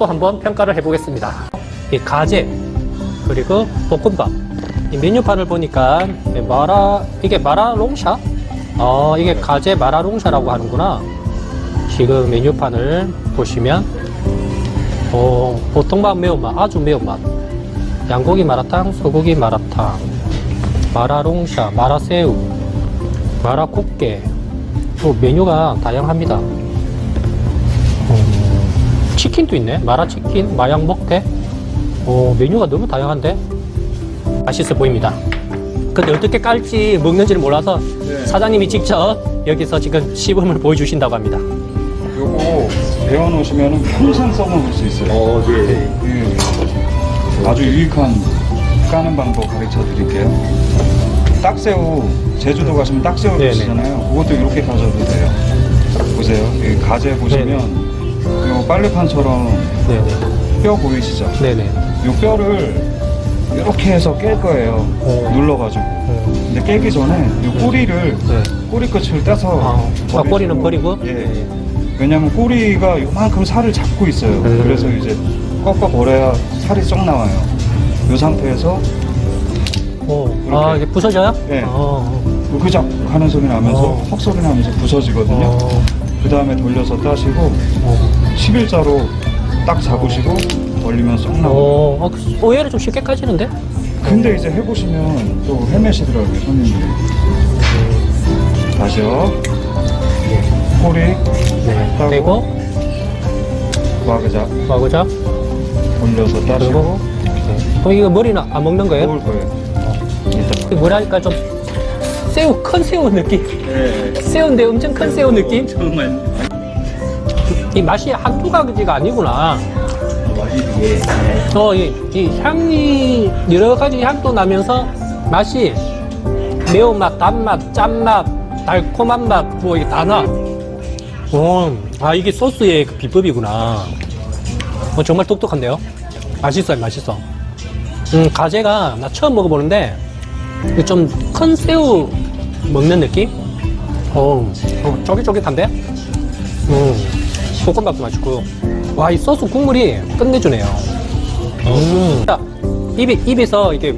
맛도 한번 평가를 해보겠습니다. 이 가재 그리고 볶음밥. 이 메뉴판을 보니까 마라 이게 마라롱샤? 어 이게 가재 마라롱샤라고 하는구나. 지금 메뉴판을 보시면 어, 보통밥 매운맛 아주 매운맛 양고기 마라탕 소고기 마라탕 마라롱샤 마라새우 마라꽃게 또 메뉴가 다양합니다. 음, 치킨도 있네. 마라치킨, 마양 먹태. 어, 메뉴가 너무 다양한데? 맛있어 보입니다. 근데 어떻게 깔지 먹는지를 몰라서 네. 사장님이 직접 여기서 지금 시범을 보여주신다고 합니다. 요거 배워놓으시면 평생 써먹을 수 있어요. 어, 예. 예. 아주 유익한 까는 방법 가르쳐 드릴게요. 딱새우, 제주도 가시면 딱새우 네네. 드시잖아요. 그것도 이렇게 가져도 돼요. 보세요. 이 가재 보시면 요 빨래판처럼 네네. 뼈 보이시죠? 네네. 요 뼈를 이렇게 해서 깰 거예요. 어. 눌러가지고. 음, 근데 깨기 전에 요 꼬리를 네. 꼬리 끝을 떼서 아, 아, 꼬리는 버리고? 예. 왜냐면 꼬리가 요만큼 살을 잡고 있어요. 음. 그래서 이제 꺾어 버려야 살이 쏙 나와요. 이 상태에서 어, 아, 이게 부서져요? 네. 어, 으그작 하는 소리 나면서 어. 헉 소리 나면서 부서지거든요. 어, 그 다음에 돌려서 따시고 어, 11자로 딱 잡으시고 벌리면 쏙 나와요. 어, 어, 그- 의외로 좀 쉽게 까지는데? 근데 이제 해보시면 또 헤매시더라고요, 손님들이. 다시요. 꼬리, 네. 따고. 그리고, 와그작 마구자, 올려서 따시고 그리고, 네. 어, 이거 머리는 안 먹는 거예요? 먹을 거예요. 이따. 그 뭐랄까 좀 새우 큰 새우 느낌? 네. 새우인데 엄청 큰 새우 느낌? 정말 이 맛이 한두 가지가 아니구나. 맛이 되게 어 이 이 향이 여러 가지 향도 나면서 맛이 매운맛 단맛 짠맛 달콤한 맛 뭐 이게 다 나. 어 아 이게 소스의 그 비법이구나. 어, 정말 똑똑한데요? 맛있어요 맛있어. 음 가재가 나 처음 먹어보는데 좀 큰 새우 먹는 느낌? 어, 어 쫄깃쫄깃한데? 음, 볶음밥도 맛있고. 와, 이 소스 국물이 끝내주네요. 음. 자, 입에, 입에서 이게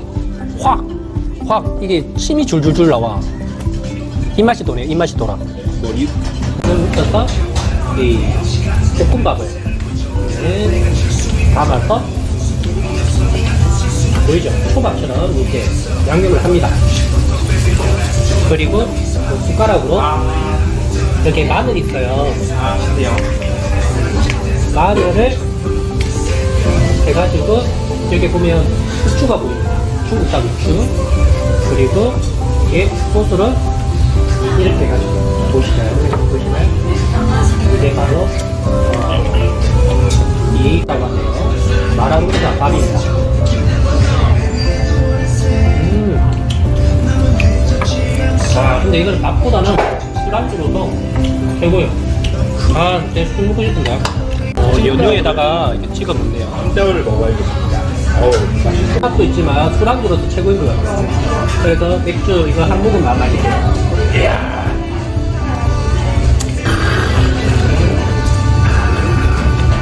확, 확, 이게 침이 줄줄줄 나와. 입맛이 도네, 입맛이 돌아. 머리 묻혀서 이 볶음밥을 담아서 보이죠? 초밥처럼 이렇게 양념을 합니다. 그리고 그 숟가락으로 이렇게 마늘 있어요. 마늘을 해가지고 여기 보면 후추가 보입니다. 중국산 후추. 그리고 이게 소스를 이렇게 해가지고 보시나요? 보시나요? 이게 바로 어, 이 있다고 하네요. 마라루타 밥입니다. 와, 근데 이걸 밥보다는 술안주로 도 최고예요. 아, 내술 먹고 싶은데. 어, 연유에다가 이렇게 찍어 먹네요. 한자를 먹어야겠습니다. 어우, 맛있어. 맛도 있지만 술안주로도 최고인 것 같아요. 그래서 맥주 이거 한 모금 안 마실게요.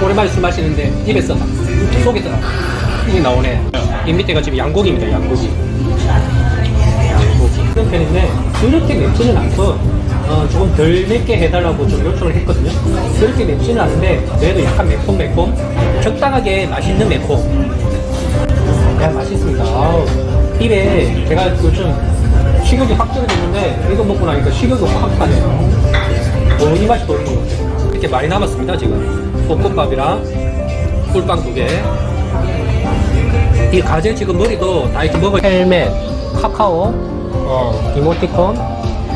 오랜만에 술 마시는데 입에서 막 속에서 막 힘이 나오네. 이 밑에가 지금 양고기입니다. 양고기. 편인데 그렇게 맵지는 않고 어, 조금 덜 맵게 해달라고 좀 요청을 했거든요. 그렇게 맵지는 않은데 그래도 약간 매콤 매콤 적당하게 맛있는 매콤. 야 맛있습니다. 아우, 입에 제가 요즘 식욕이 확 떨어졌는데 이거 먹고 나니까 식욕이 확 가네요. 어, 이 맛이 돌는 것 같아요. 이렇게 많이 남았습니다 지금. 볶음밥이랑 꿀빵 두 개. 이 가재 지금 머리도 다 이렇게 먹을 헬멧, 카카오, 어, 이모티콘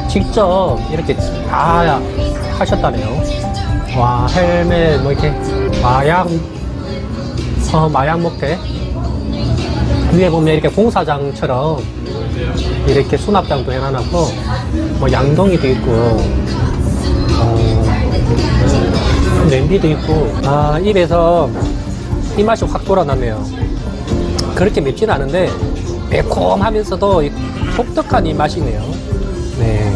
직접 이렇게 다 하셨다네요. 와 헬멧 뭐 이렇게 마약 어, 마약 먹태 위에 보면 이렇게 공사장처럼 이렇게 수납장도 해놔놓고 뭐 양동이도 있고 어, 냄비도 있고. 아 입에서 이 맛이 확 돌아나네요. 그렇게 맵진 않은데 매콤하면서도 이 독특한 이 맛이네요 네.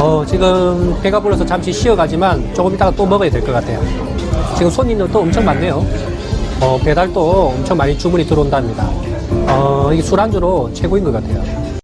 어, 지금 배가 불러서 잠시 쉬어가지만 조금 이따가 또 먹어야 될 것 같아요 지금 손님들 또 엄청 많네요 어, 배달도 엄청 많이 주문이 들어온답니다. 어, 이게 술안주로 최고인 것 같아요.